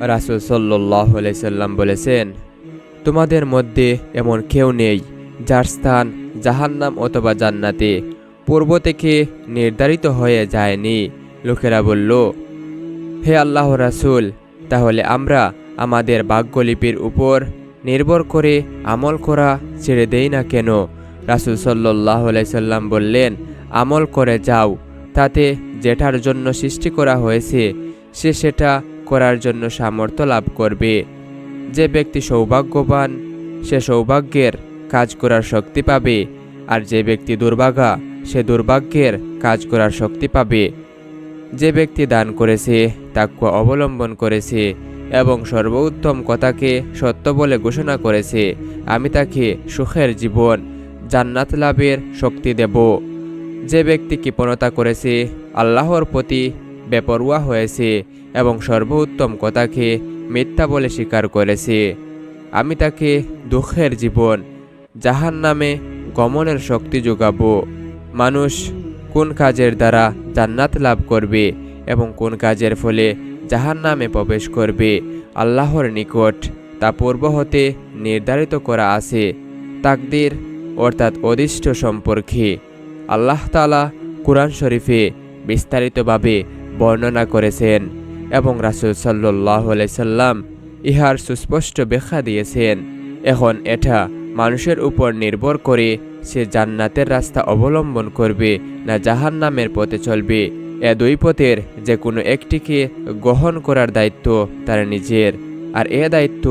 রাসুল সাল্লাহ সাল্লাম বলেছেন, তোমাদের মধ্যে এমন কেউ নেই যার স্থান জাহান্নাম অথবা জান্নাতে, পূর্ব থেকে নির্ধারিত হয়ে যায়নি। লোকেরা বলল, হে আল্লাহ রাসুল, তাহলে আমরা আমাদের বাক্যলিপির উপর নির্ভর করে আমল করা ছেড়ে দেই না কেন? রাসুল সাল্লাহ সাল্লাম বললেন, আমল করে যাও, তাতে যেটার জন্য সৃষ্টি করা হয়েছে, সে সেটা করার জন্য সামর্থ্য লাভ করবে। যে ব্যক্তি সৌভাগ্যবান, সে সৌভাগ্যের কাজ করার শক্তি পাবে, আর যে ব্যক্তি দুর্ভাগা, সে দুর্ভাগ্যের কাজ করার শক্তি পাবে। যে ব্যক্তি দান করেছে তাকুয়া অবলম্বন করেছে এবং সর্বোত্তম কথাকে সত্য বলে ঘোষণা করেছে, আমি তাকে সুখের জীবন, জান্নাত লাভের শক্তি দেব। যে ব্যক্তি কৃপণতা করেছে, আল্লাহর প্রতি বেপরোয়া হয়েছে এবং সর্বোত্তম কথাকে মিথ্যা বলে স্বীকার করেছে। আমি তাকে দুঃখের জীবন জাহান নামে গমনের শক্তি যোগাবো। মানুষ কোন কাজের দ্বারা জান্নাত লাভ করবে এবং কোন কাজের ফলে জাহান নামে প্রবেশ করবে? আল্লাহর নিকট তা পূর্ব হতে নির্ধারিত করা আছে। তাকদির অর্থাৎ অদিষ্ট সম্পর্কে আল্লাহ তালা কোরআন শরীফে বিস্তারিতভাবে বর্ণনা করেছেন এবং রাসুল সাল্লাহ সাল্লাম ইহার সুস্পষ্ট ব্যাখ্যা দিয়েছেন। এখন এটা মানুষের উপর নির্ভর করে সে জান্নাতের রাস্তা অবলম্বন করবে না জাহান নামের পথে চলবে। এ দুই পথের যে কোনো একটিকে গ্রহণ করার দায়িত্ব তার নিজের, আর এ দায়িত্ব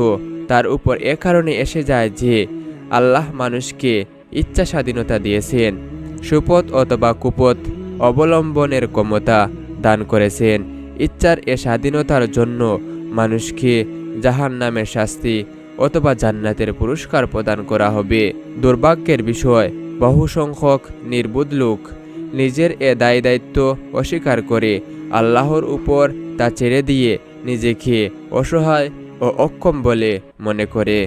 তার উপর এ কারণে এসে যায় যে আল্লাহ মানুষকে ইচ্ছা স্বাধীনতা দিয়েছেন। সুপথ অথবা কুপথ অবলম্বনের ক্ষমতা দান করেছেন। ইচ্ছার এ স্বাধীনতার জন্য মানুষকে জাহান নামের শাস্তি অথবা জান্নাতের পুরস্কার প্রদান করা হবে। দুর্ভাগ্যের বিষয়, বহু সংখ্যক নির্বুধ লোক নিজের এ দায় দায়িত্ব অস্বীকার করে আল্লাহর উপর তা ছেড়ে দিয়ে নিজেকে অসহায় ও অক্ষম বলে মনে করে।